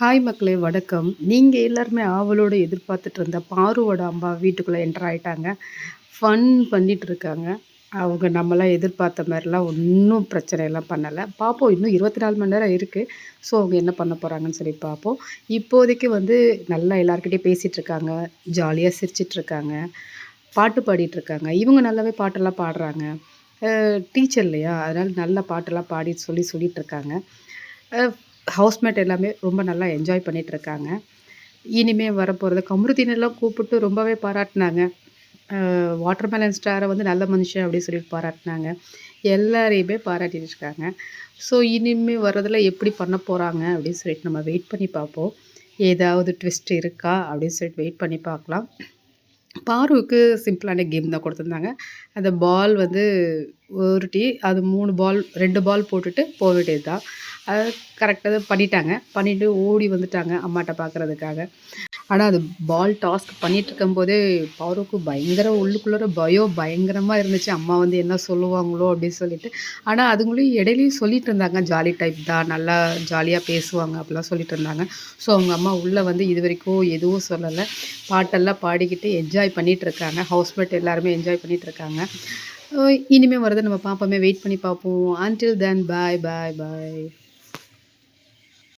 Hi மக்களே வணக்கம். நீங்கள் எல்லாருமே ஆவலோடு எதிர்பார்த்துட்டு இருந்த பாருவோட அம்மா வீட்டுக்குள்ளே என்டர் ஆகிட்டாங்க ஃபன் பண்ணிகிட்டு இருக்காங்க. அவங்க நம்மளாம் எதிர்பார்த்த மாதிரிலாம் ஒன்றும் பிரச்சனையெல்லாம் பண்ணலை. பார்ப்போம் இன்னும் இருபத்தி நாலு மணி நேரம் இருக்குது ஸோ அவங்க என்ன பண்ண போகிறாங்கன்னு சொல்லி பார்ப்போம் இப்போதைக்கு வந்து நல்லா எல்லாருக்கிட்டே பேசிகிட்டு இருக்காங்க. ஜாலியாக சிரிச்சிட்ருக்காங்க பாட்டு பாடிட்டுருக்காங்க இவங்க நல்லாவே பாட்டெல்லாம் பாடுறாங்க. டீச்சர் இல்லையா? அதனால் நல்ல பாட்டெல்லாம் பாடி சொல்லி சொல்லிகிட்ருக்காங்க ஹவுஸ்மேட் எல்லாமே ரொம்ப நல்லா என்ஜாய் பண்ணிகிட்ருக்காங்க இனிமேல் வரப்போகிறது கமருதீனெல்லாம் கூப்பிட்டு ரொம்பவே பாராட்டினாங்க. வாட்டர்மெலன் ஸ்டாரை வந்து நல்ல மனுஷன் அப்படின்னு சொல்லிட்டு பாராட்டினாங்க. எல்லாரையுமே பாராட்டிட்டு இருக்காங்க ஸோ இனிமேல் வர்றதில் எப்படி பண்ண போகிறாங்க அப்படின்னு சொல்லிட்டு நம்ம வெயிட் பண்ணி பார்ப்போம். ஏதாவது ட்விஸ்ட் இருக்கா அப்படின்னு சொல்லிட்டு வெயிட் பண்ணி பார்க்கலாம். பாருவுக்கு சிம்பிளான கேம் தான் கொடுத்துருந்தாங்க. அந்த பால் வந்து உருட்டி அது மூணு பால் ரெண்டு பால் போட்டுட்டு போக வேண்டியது தான் அது கரெக்டாக தான் பண்ணிட்டாங்க. பண்ணிவிட்டு ஓடி வந்துட்டாங்க அம்மாட்ட பார்க்குறதுக்காக ஆனால் அது பால் டாஸ்க் பண்ணிகிட்டு இருக்கும்போதே பாருக்கு பயங்கர உள்ளுக்குள்ளே பயம் பயங்கரமாக இருந்துச்சு. அம்மா வந்து என்ன சொல்லுவாங்களோ அப்படின்னு சொல்லிட்டு. ஆனால் அதுங்களையும் இடையிலையும் சொல்லிட்டு இருந்தாங்க. ஜாலி டைப் தான் நல்லா ஜாலியாக பேசுவாங்க அப்படிலாம் சொல்லிட்டு இருந்தாங்க. ஸோ அவங்க அம்மா உள்ளே வந்து இது வரைக்கும் எதுவும் சொல்லலை. பாட்டெல்லாம் பாடிக்கிட்டு என்ஜாய் பண்ணிகிட்டு இருக்காங்க ஹவுஸ்மேட் எல்லாருமே என்ஜாய் பண்ணிகிட்டு இருக்காங்க இனிமேல் வரதை நம்ம பார்ப்போமே வெயிட் பண்ணி பார்ப்போம் அன்டில் தென் பாய் பாய் பாய்